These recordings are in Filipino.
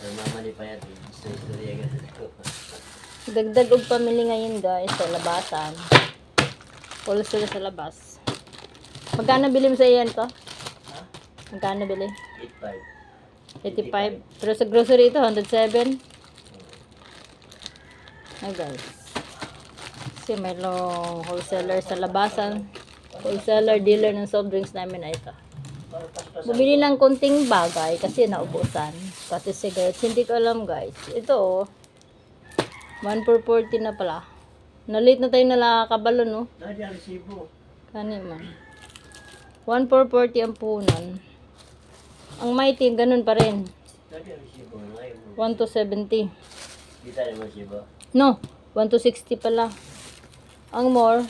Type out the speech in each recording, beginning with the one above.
Pero mama ni pa yan. Gusto istorya ganun ko. Dagdag og pamili ngayon guys sa labasan. Wholesale sa labas. Magkano bili mo sa iyan ko? Ha? Magkano bili? 8.5. 85. Pero sa grocery ito, 107. Ay guys. Kasi mayroong wholesaler sa labasan. Wholesaler dealer ng soft drinks namin na ito. Bumili ng konting bagay kasi naubusan. Pati cigarettes. Hindi ko alam guys. Ito oh. 1 for 40 na pala. Nalit na tayo nakakabalo no. Dali ang resibo. Kani man. 1 for 40 ang punan. Ang mighty, ganun pa rin. Mo. 1 to 70. Di tayo mo resibo. No, 1 to 60 pala. Ang more,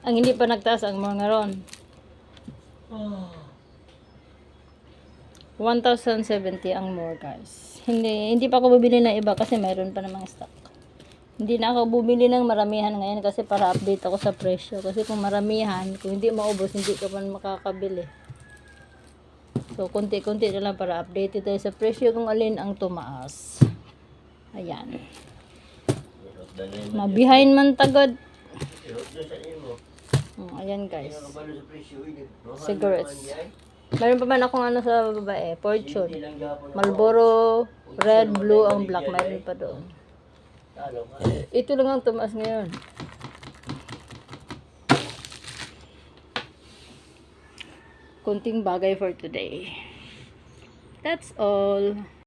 ang hindi pa nagtaas, ang more nga ron. 1,070 ang more guys. Hindi, hindi pa ako bubili ng iba kasi mayroon pa namang stock. Hindi na ako bumili ng maramihan ngayon kasi para update ako sa presyo. Kasi kung maramihan, kung hindi maubos, hindi ka man makakabili. So, konti-konti na lang para update tayo sa presyo kung alin ang tumaas. Ayan. Mabihain man mo. Oh, ayan guys. Cigarettes. Meron pa man akong ano sa babae, Fortune. Marlboro, red, blue, ang black. Meron pa doon. Ito lang ang tumaas ngayon. Kunting bagay for today. That's all.